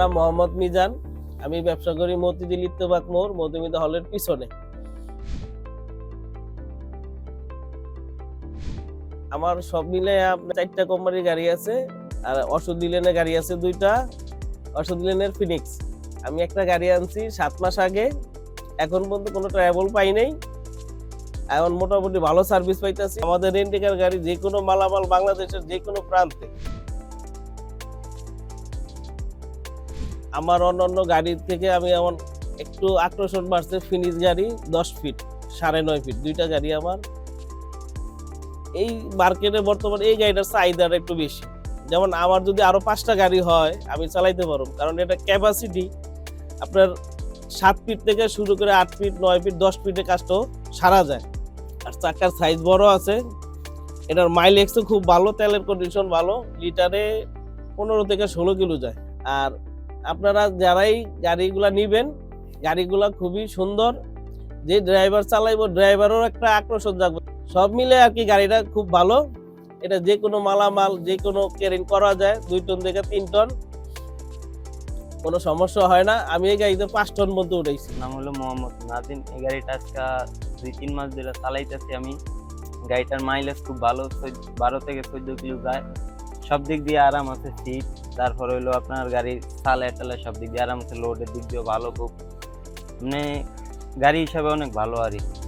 নাম মোহাম্মদ মিজান। আমি ব্যবসা করি মতিঝিল ইত্তেফাক মোড়, মধুমিতা হলের পিছনে। আমার সব মিলে চারটা কোম্পানির গাড়ি আছে, আর অশোক দিলেনের গাড়ি আছে দুইটা অশোক দিলেনের ফিনিক্স। আমি একটা গাড়ি আনছি সাত মাস আগে, এখন পর্যন্ত কোনো ট্রাভেল পাই নাই। এখন মোটামুটি ভালো সার্ভিস পাইতেছি। আমাদের রেন্টিকার গাড়ি যে কোনো মালামাল বাংলাদেশের যে কোনো প্রান্তে। আমার অন্যান্য গাড়ির থেকে আমি এমন একটু আকর্ষণ বাড়ছে ফিনিশ গাড়ি দশ ফিট সাড়ে নয় ফিট দুইটা গাড়ি আমার। এই মার্কেটে বর্তমানে এই গাড়িটার চাহিদাটা একটু বেশি। যেমন আমার যদি আরও পাঁচটা গাড়ি হয়, আমি চালাইতে পারব। কারণ এটা ক্যাপাসিটি আপনার সাত ফিট থেকে শুরু করে আট ফিট নয় ফিট দশ ফিটে কাজটাও সারা যায়। আর চাকার সাইজ বড় আছে। এটার মাইলেজও খুব ভালো, তেলের কন্ডিশন ভালো। লিটারে পনেরো থেকে ষোলো কিলো যায়। আর আপনারা যারাই গাড়িগুলা নিবেন, গাড়িগুলা খুবই সুন্দর। যে ড্রাইভার চালাইবো ড্রাইভারও একটা আকর্ষণ থাকবে সব মিলে আর কি গাড়িটা খুব ভালো। এটা যে কোনো মালামাল, যে কোনো ক্যারিং করা যায়, দুই টন থেকে তিন টন। কোনো সমস্যা হয় না। আমি এই গাড়িতে পাঁচ টন মধ্যে উঠেছি নাম হলো মোহাম্মদ নাজিম। এই গাড়িটা আজকে দুই, তিন মাস ধরে চালাইতেছি আমি। গাড়িটার মাইলেজ খুব ভালো বারো থেকে চোদ্দ কিলো যায়। সব দিক দিয়ে আরাম আছে সিট তারপর হইল আপনার গাড়ির সালে টালে সব দিক দিয়ে আরাম আছে লোডের দিক দিয়েও ভালো খুব। মানে গাড়ি হিসাবে অনেক ভালো আর কি।